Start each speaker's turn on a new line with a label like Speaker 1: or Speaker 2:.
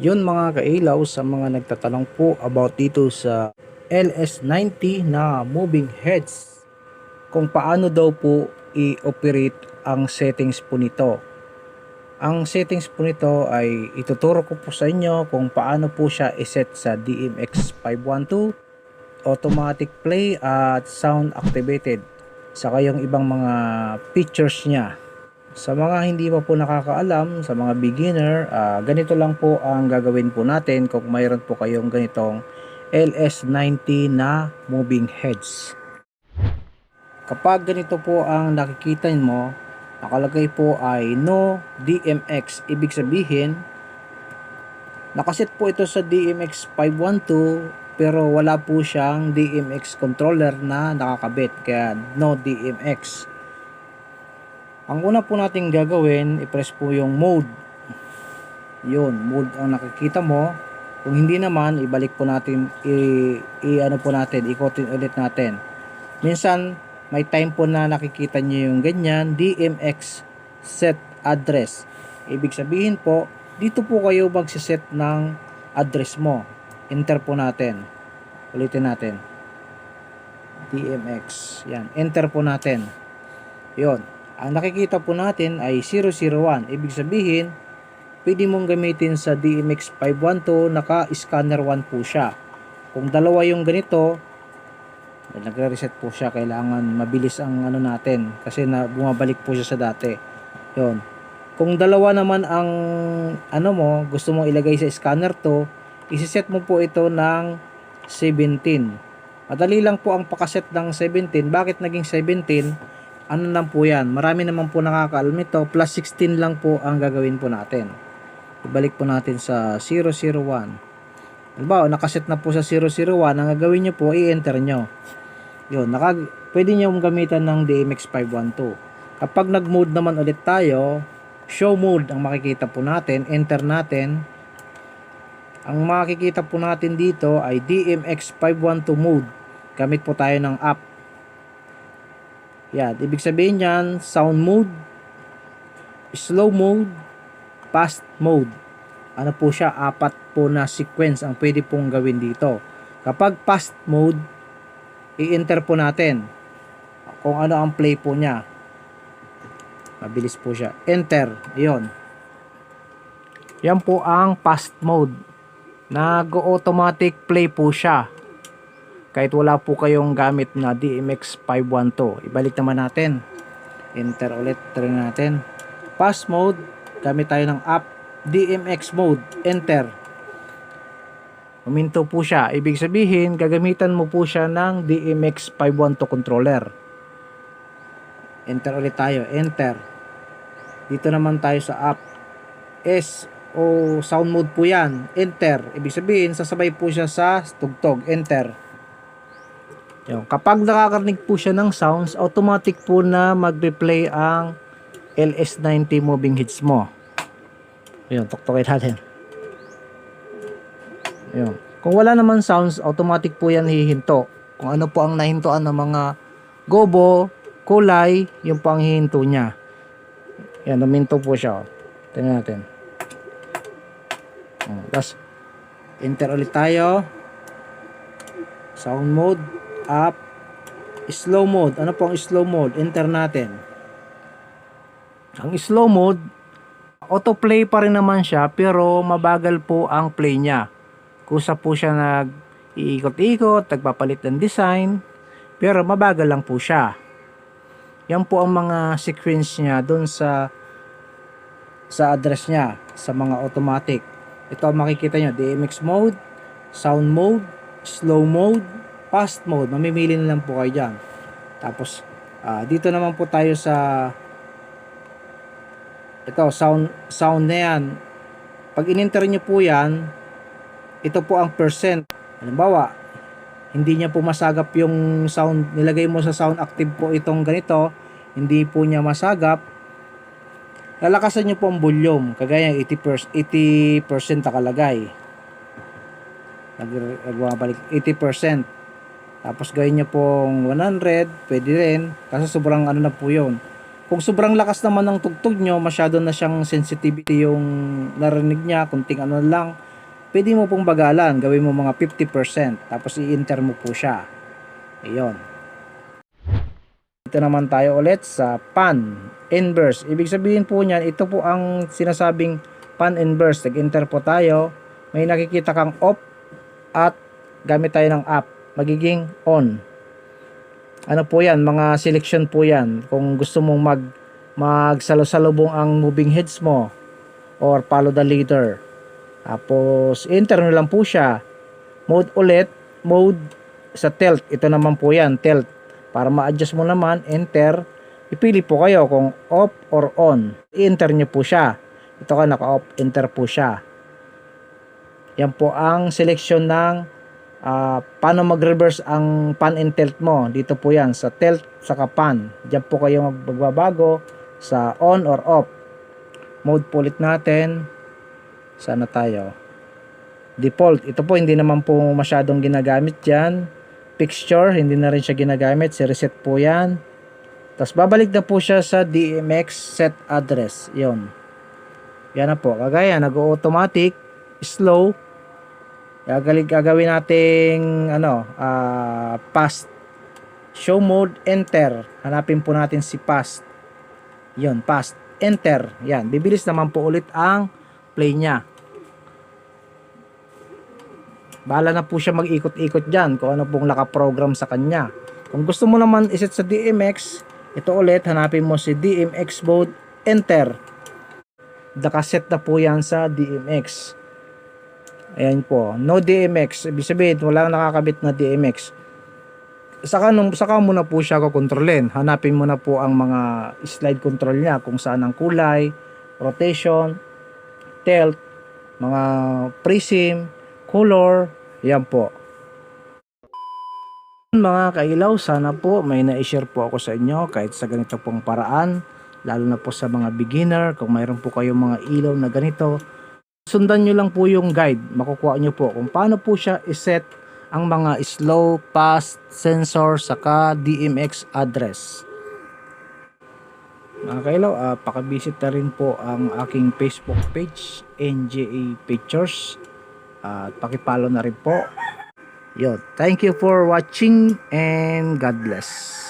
Speaker 1: Yun mga kailaw sa mga nagtatanong po about dito sa LS90 na moving heads. Kung paano daw po i-operate ang settings po nito. Ang settings po nito ay ituturo ko po sa inyo kung paano po siya iset sa DMX 512 automatic play at sound activated saka yung ibang mga features niya sa mga hindi pa po nakakaalam, sa mga beginner, ah, ganito lang po ang gagawin po natin kung mayroon po kayong ganitong LS90 na moving heads. Kapag ganito po ang nakikita mo, nakalagay po ay no DMX. Ibig sabihin, nakaset po ito sa DMX 512 pero wala po siyang DMX controller na nakakabit kaya no DMX. Ang una po nating gagawin, i-press po yung mode. Yun, mode ang nakikita mo. Kung hindi naman, ibalik po natin, i, i ano po natin, ikotin ulit natin. Minsan, may time po na nakikita nyo yung ganyan, DMX set address. Ibig sabihin po, dito po kayo magsiset ng address mo. Enter po natin. Ulitin natin. DMX. Yan. Enter po natin. Yon. Ang nakikita po natin ay 001. Ibig sabihin, pwede mong gamitin sa DMX 512, naka-scanner 1 po siya. Kung dalawa yung ganito, nagre-reset po siya. Kailangan mabilis ang ano natin kasi na bumabalik po siya sa dati. Yon. Kung dalawa naman ang ano mo, gusto mong ilagay sa scanner to, isiset mo po ito ng 17. Madali lang po ang pakaset ng 17. Bakit naging 17? Ano lang po yan? Marami naman po nakakaalam nito. Plus 16 lang po ang gagawin po natin. Ibalik po natin sa 001. Halimbawa, nakaset na po sa 001. Ang gagawin nyo po, i-enter nyo. Yun, naka, pwede nyo gamitan ng DMX 512. Kapag nag-mode naman ulit tayo, show mode ang makikita po natin. Enter natin. Ang makikita po natin dito ay DMX 512 mode. Gamit po tayo ng app. Yan, ibig sabihin yan, sound mode, slow mode, fast mode. Ano po siya, apat po na sequence ang pwede pong gawin dito. Kapag fast mode, i-enter po natin kung ano ang play po niya. Mabilis po siya. Enter. Iyon. Yan po ang fast mode. Nag-automatic play po siya. Kahit wala po kayong gamit na DMX 512. Ibalik naman natin. Enter ulit. Try natin. Fast mode. Gamit tayo ng app. DMX mode. Enter. Uminto po siya. Ibig sabihin, gagamitan mo po siya ng DMX 512 controller. Enter ulit tayo. Enter. Dito naman tayo sa app. S o sound mode po yan. Enter. Ibig sabihin, sasabay po siya sa tugtog. Enter. Yung, kapag nakakarinig po siya ng sounds, automatic po na mag-replay ang LS90 moving hits mo. Ayun, tuktokin natin. Ayun. Kung wala naman sounds, automatic po yan hihinto. Kung ano po ang nahintoan ng mga gobo, kulay, yun po ang hihinto niya. Yan, uminto po siya. oh. Tingnan natin. Oh, Tapos, enter ulit tayo. Sound mode, up, slow mode. Ano po ang slow mode? Enter natin. Ang slow mode, autoplay pa rin naman siya pero mabagal po ang play niya. Kusa po siya nag iikot-ikot, nagpapalit ng design, pero mabagal lang po siya. Yan po ang mga sequence niya doon sa sa address niya sa mga automatic. Ito ang makikita nyo, DMX mode, sound mode, slow mode, fast mode. Mamimili na lang po kayo dyan. Tapos, ah, dito naman po tayo sa ito, sound, sound na yan. Pag in-enter nyo po yan, ito po ang percent. Halimbawa, hindi niya po masagap yung sound, nilagay mo sa sound active po itong ganito, hindi po niya masagap, lalakasan niyo po ang volume, kagaya 80%, 80% nakalagay. Nag- Nagbabalik 80%. Tapos gawin niyo pong 100, pwede rin, kasi sobrang ano na po yun. Kung sobrang lakas naman ng tugtog nyo, masyado na siyang sensitivity yung narinig niya, kunting ano lang, pwede mo pong bagalan. Gawin mo mga 50%. Tapos i-enter mo po siya. Ayun. Dito naman tayo ulit sa pan inverse. Ibig sabihin po niyan, ito po ang sinasabing pan inverse. Nag-enter po tayo. May nakikita kang off at gamit tayo ng app. Magiging on. Ano po yan? Mga selection po yan. Kung gusto mong mag magsalo-salubong ang moving heads mo or follow the leader. Tapos, enter nyo lang po siya. Mode ulit, mode sa tilt. Ito naman po yan, tilt. Para ma-adjust mo naman, enter. Ipili po kayo kung off or on. I-enter nyo po siya. Ito ka naka-off, enter po siya. Yan po ang selection ng ah, paano mag-reverse ang pan and tilt mo. Dito po yan, sa tilt, sa pan. Diyan po kayo magbabago sa on or off. Mode po ulit natin. Sana tayo. Default. Ito po hindi naman po masyadong ginagamit dyan. Fixture. Hindi na rin siya ginagamit. Si reset po yan. Tapos babalik na po siya sa DMX set address. Yon. Yan na po. Kagaya nag-automatic. Slow. Gagalig gagawin nating ano, ah past show mode enter. Hanapin po natin si past. 'Yon, past enter. Yan, bibilis naman po ulit ang play niya. Bahala na po siya mag-ikot-ikot diyan kung ano pong naka-program sa kanya. Kung gusto mo naman iset sa DMX, ito ulit hanapin mo si DMX mode enter. Nakaset na po yan sa DMX. Ayan po. No DMX. Ibig sabihin, wala nakakabit na DMX. Saka, nung, saka mo na po siya kukontrolin. Hanapin mo na po ang mga slide control niya kung saan ang kulay, rotation, tilt, mga prism, color, yan po. Mga kailaw, sana po may na-share po ako sa inyo kahit sa ganito pong paraan, lalo na po sa mga beginner, kung mayroon po kayong mga ilaw na ganito, sundan nyo lang po yung guide. Makukuha nyo po kung paano po siya iset ang mga slow pass sensor saka DMX address. Mga kailaw, uh, pakivisit na rin po ang aking Facebook page, NJA Pictures. At pakipalo na rin po. Yo, thank you for watching and God bless.